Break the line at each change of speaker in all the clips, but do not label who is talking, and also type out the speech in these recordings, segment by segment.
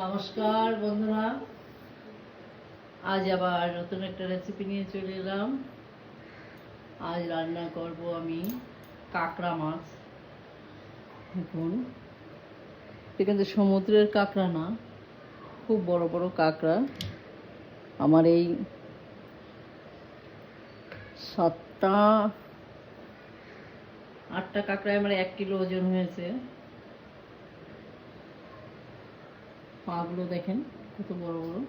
নমস্কার, বন্ধুরা। আজ আবার নতুন একটা রেসিপি নিয়ে চলে এলাম। আজ রান্না করব আমি কাঁকড়া মাছ। দেখুন, এটা কিন্তু সমুদ্রের কাঁকড়া না, খুব বড় বড় কাঁকড়া। আমার এই সাতটা, আটটা কাঁকড়ায় আমার এক কিলো ওজন হয়েছে। পাগুলো দেখেন, কত বড় বড়।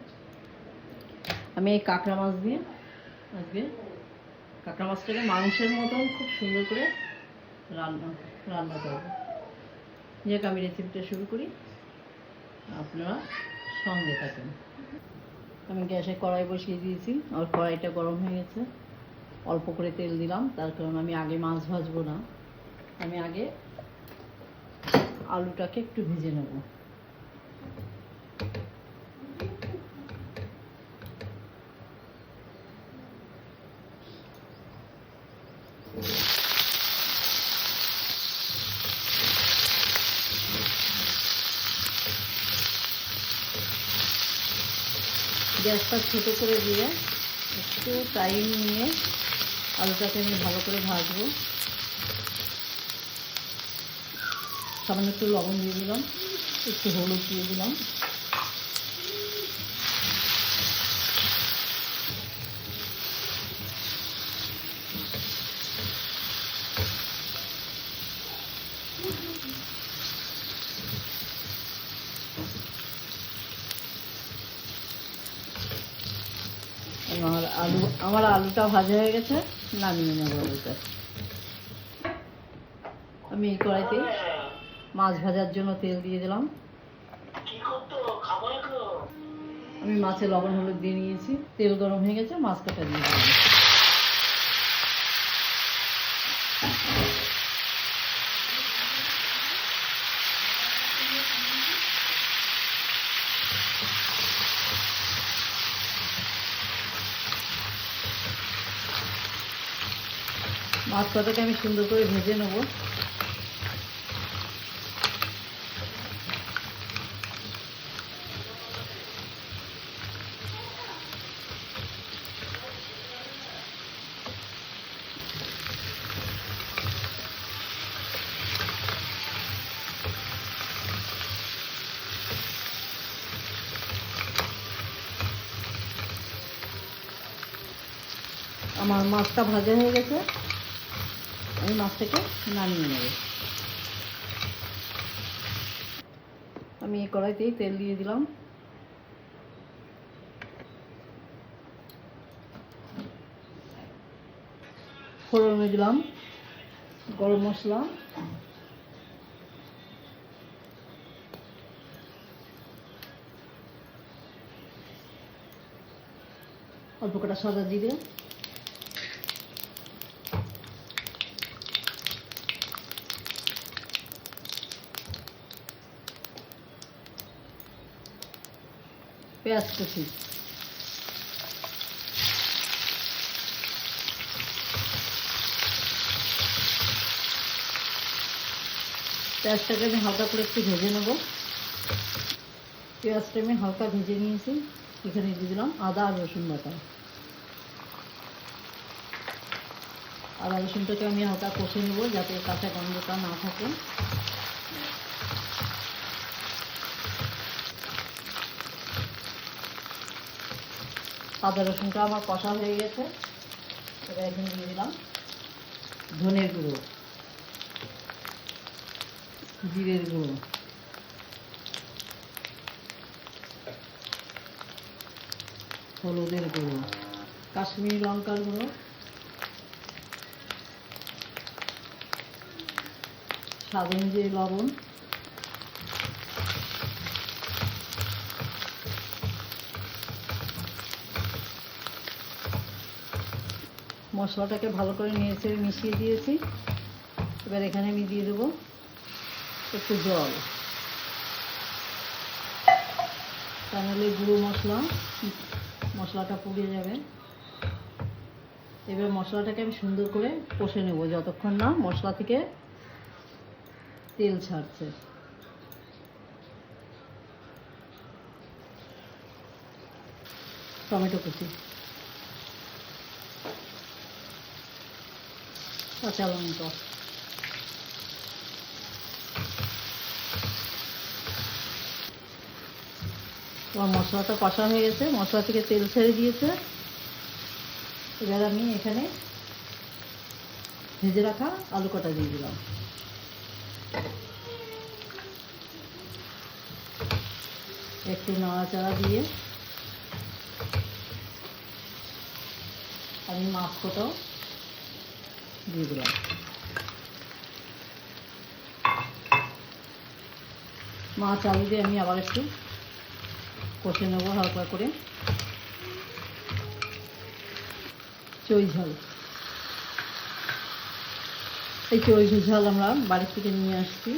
আমি এই কাঁকড়া মাছ দিয়ে আজকে কাঁকড়া মাছটাকে মাংসের মতন খুব সুন্দর করে রান্না রান্না করব। যাক আমি রেসিপিটা শুরু করি। আপনারা সঙ্গে থাকেন। আমি গ্যাসে কড়াই বসিয়ে দিয়েছি। আর কড়াইটা গরম হয়ে গেছে। অল্প করে তেল দিলাম। তার কারণ আমি আগে মাছ ভাজবো না। আমি আগে আলুটাকে একটু ভেজে নেব। গ্যাসটা ছোটো করে দিয়ে একটু টাইম নিয়ে আলুটাকে আমি ভালো করে ভাজবো। সামান্য একটু লবণ দিয়ে দিলাম, একটু হলুদ দিয়ে দিলাম আমার আলু আমার আলুটা ভাজা হয়ে গেছে নামিয়ে নেব আলুটা। আমি এই কড়াইতে মাছ ভাজার জন্য তেল দিয়ে দিলাম। আমি মাছে লবণ হলুদ দিয়ে নিয়েছি তেল গরম হয়ে গেছে মাছ কাটা দিয়ে দিলাম। মাছ কাটাকে আমি সুন্দর করে ভেজে নেব। আমার মাছটা ভাজা হয়ে গেছে। আমি মাছটাকে নামিয়ে নেব। আমি এই কড়াইতেই তেল দিয়ে দিলাম। ফোড়নে দিলাম গরম মশলা। অল্প কটা সাদা জিরে। পেঁয়াজ কুচি। পেঁয়াজটাকে আমি হালকা করে একটু ভেজে নেব। পেঁয়াজটা আমি হালকা ভেজে নিয়েছি। এখানে দিয়ে দিলাম আদা আর রসুন বাটা। আদা রসুনটাকে আমি হালকা কষে নেব যাতে কাঁচা গন্ধটা না থাকে। আদা রসুনটা আমার কষা হয়ে গেছে। এবার এখানে দিয়ে দিলাম। ধনের গুঁড়ো। জিরের গুঁড়ো। হলুদের গুঁড়ো। কাশ্মীরি লঙ্কার গুঁড়ো। স্বাদ অনুযায়ী লবণ। মশলাটাকে ভালো করে নিয়েছে মিশিয়ে দিয়েছি। এবার এখানে আমি দিয়ে দেবো একটু জল। তাহলে গুঁড়ো মশলা, মশলাটা পুড়ে যাবে। এবার মশলাটাকে আমি সুন্দর করে কষে নেব, যতক্ষণ না মশলা থেকে তেল ছাড়ছে। টমেটো কুচি। কাঁচা লঙ্কা তোমার মশলাটা কষা হয়ে গেছে, মশলা থেকে তেল ছেড়ে দিয়েছে। এবার আমি এখানে ভেজে রাখা আলু কটা দিয়ে দিলাম। একটু নাড়াচাড়া দিয়ে আমি মাছ কটাও দিয়ে দিলাম। মাছ আলু দিয়ে আমি আবার একটু কষে নেব হালকা করে। চই ঝাল। এই চই ঝাল আমরা বাড়ি থেকে নিয়ে আসছি।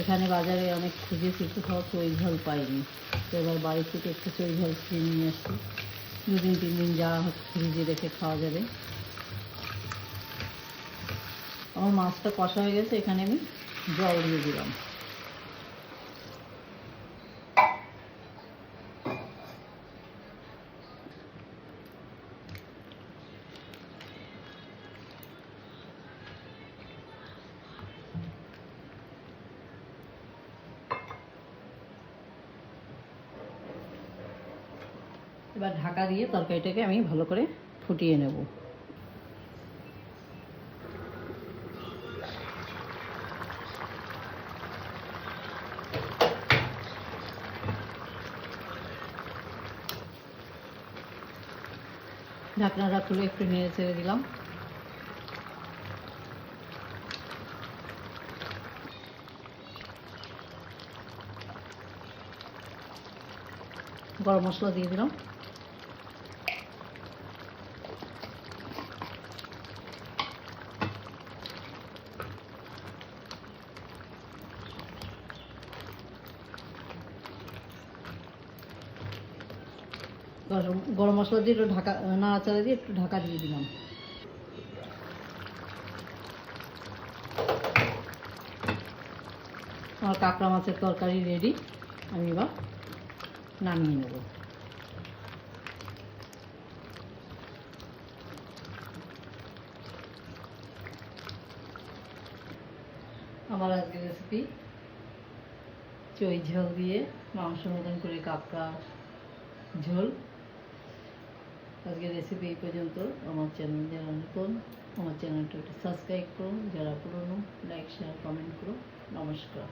এখানে বাজারে অনেক খুঁজে খুঁজেছি কোথাও চই ঝাল পাইনি। তো এবার বাড়ি থেকে একটু চই ঝাল কিনে নিয়ে আসছি। দুদিন তিন দিন যা ফ্রিজে রেখে খাওয়া যাবে। আমার মাছটা কষা হয়ে গেছে, এখানে আমি জল দিয়ে দিলাম। এবার ঢাকা দিয়ে তরকারিটাকে আমি ভালো করে ফুটিয়ে নেব। ঢাকনাটা খুলে একটু নেড়ে ছেড়ে দিলাম। গরম মশলা দিয়ে দিলাম। গরম মশলা দিয়ে একটু ঢাকা, নাড়াচাড়া দিয়ে একটু ঢাকা দিয়ে দিলাম। আমার কাঁকড়া মাছের তরকারি রেডি আমি এবার নামিয়ে নেব। আমার আজকের রেসিপি চই ঝোল দিয়ে মাংস মতন করে কাঁকড়া ঝোল। আজকের রেসিপি এই পর্যন্ত। আমার চ্যানেল যারা নতুন, আমার চ্যানেলটা একটু সাবস্ক্রাইব করুন যারা পুরনো লাইক শেয়ার কমেন্ট করুন নমস্কার।